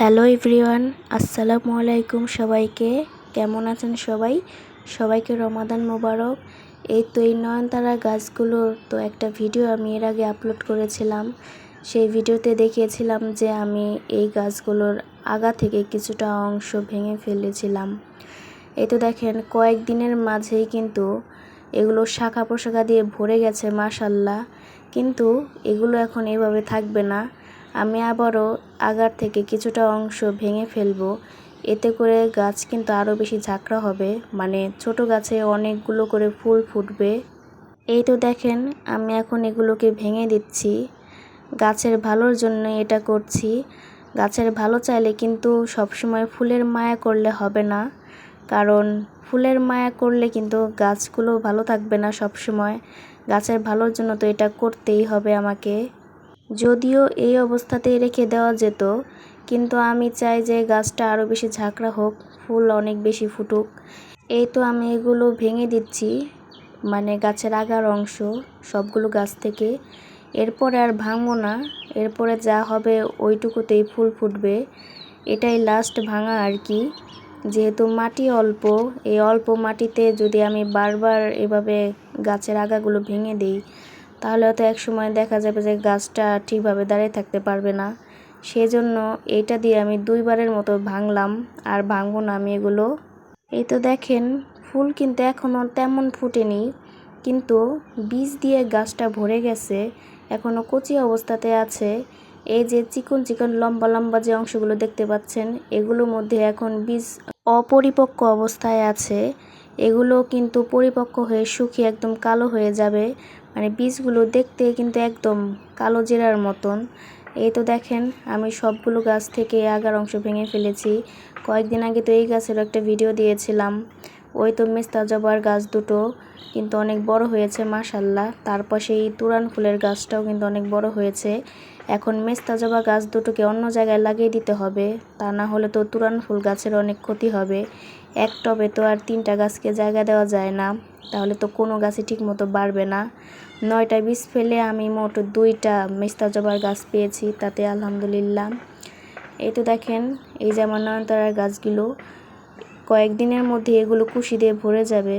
Hello everyone, আসসালামু আলাইকুম সবাইকে। কেমন আছেন সবাই? সবাইকে রমাদান মোবারক। এই তো এই নয়নতারা গাছগুলোর তো একটা ভিডিও আমি এর আগে আপলোড করেছিলাম। সেই ভিডিওতে দেখিয়েছিলাম যে আমি এই গাছগুলোর আগা থেকে কিছুটা অংশ ভেঙে ফেলেছিলাম। এই তো দেখেন, কয়েকদিনের মাঝেই কিন্তু এগুলো শাখা পোশাখা দিয়ে ভরে গেছে, মাশাল্লাহ। কিন্তু এগুলো এখন এভাবে থাকবে না। আমি আবারও আগার থেকে কিছুটা অংশ ভেঙে ফেলব। এতে করে গাছ কিন্তু আরও বেশি ঝাঁকড়া হবে। মানে ছোট গাছে অনেকগুলো করে ফুল ফুটবে। এই তো দেখেন, আমি এখন এগুলোকে ভেঙে দিচ্ছি। গাছের ভালোর জন্য এটা করছি। গাছের ভালো চাইলে কিন্তু সবসময় ফুলের মায়া করলে হবে না। কারণ ফুলের মায়া করলে কিন্তু গাছগুলো ভালো থাকবে না সব সময় গাছের ভালোর জন্য তো এটা করতেই হবে আমাকে। যদিও এই অবস্থাতেই রেখে দেওয়া যেত, কিন্তু আমি চাই যে গাছটা আরও বেশি ঝাঁকড়া হোক, ফুল অনেক বেশি ফুটুক। এই তো আমি এগুলো ভেঙে দিচ্ছি মানে গাছের আগার অংশ, সবগুলো গাছ থেকে। এরপরে আর ভাঙবো না, এরপরে যা হবে ওইটুকুতেই ফুল ফুটবে। এটাই লাস্ট ভাঙা আর কি। যেহেতু মাটি অল্প, এই অল্প মাটিতে যদি আমি বারবার এভাবে গাছের আগাগুলো ভেঙে দিই তাহলে হয়তো এক সময় দেখা যাবে যে গাছটা ঠিকভাবে দাঁড়িয়ে থাকতে পারবে না। সেজন্য এটা দিয়ে আমি দুইবারের মতো ভাঙলাম আর ভাঙবো না আমি এগুলো। এই তো দেখেন, ফুল কিন্তু এখনও তেমন ফুটেনি, কিন্তু বীজ দিয়ে গাছটা ভরে গেছে এখনও কচি অবস্থাতে আছে। এই যে চিকন চিকন লম্বা লম্বা যে অংশগুলো দেখতে পাচ্ছেন, এগুলোর মধ্যে এখন বীজ অপরিপক্ক অবস্থায় আছে। এগুলো কিন্তু পরিপক্ক হয়ে শুকিয়ে একদম কালো হয়ে যাবে। মানে বীজগুলো দেখতে কিন্তু একদম কালো জেরার মতন। এই তো দেখেন, আমি সবগুলো গাছ থেকে আগার অংশ ভেঙে ফেলেছি। কয়েকদিন আগে তো এই গাছের একটা ভিডিও দিয়েছিলাম। ওই তো মেস্তাজবার গাছ দুটো। কিন্তু অনেক বড় হয়েছে, মাশাল্লাহ। তারপর সেই তুরান ফুলের গাছটাও কিন্তু অনেক বড় হয়েছে। এখন মেস্তা জবা গাছ দুটোকে অন্য জায়গায় লাগিয়ে দিতে হবে। তা না হলে তো তুরান ফুল গাছের অনেক ক্ষতি হবে। এক টবে তো আর তিনটা গাছকে জায়গা দেওয়া যায় না। তাহলে তো কোনো গাছই ঠিক মতো বাড়বে না। নয়টা বীজ ফেলে আমি মোট দুইটা মেস্তা জবার গাছ পেয়েছি, তাতে আলহামদুলিল্লাহ। এই তো দেখেন, এই যে আমার নয়নতারার গাছগুলো, কয়েকদিনের মধ্যে এগুলো কুশি দিয়ে ভরে যাবে।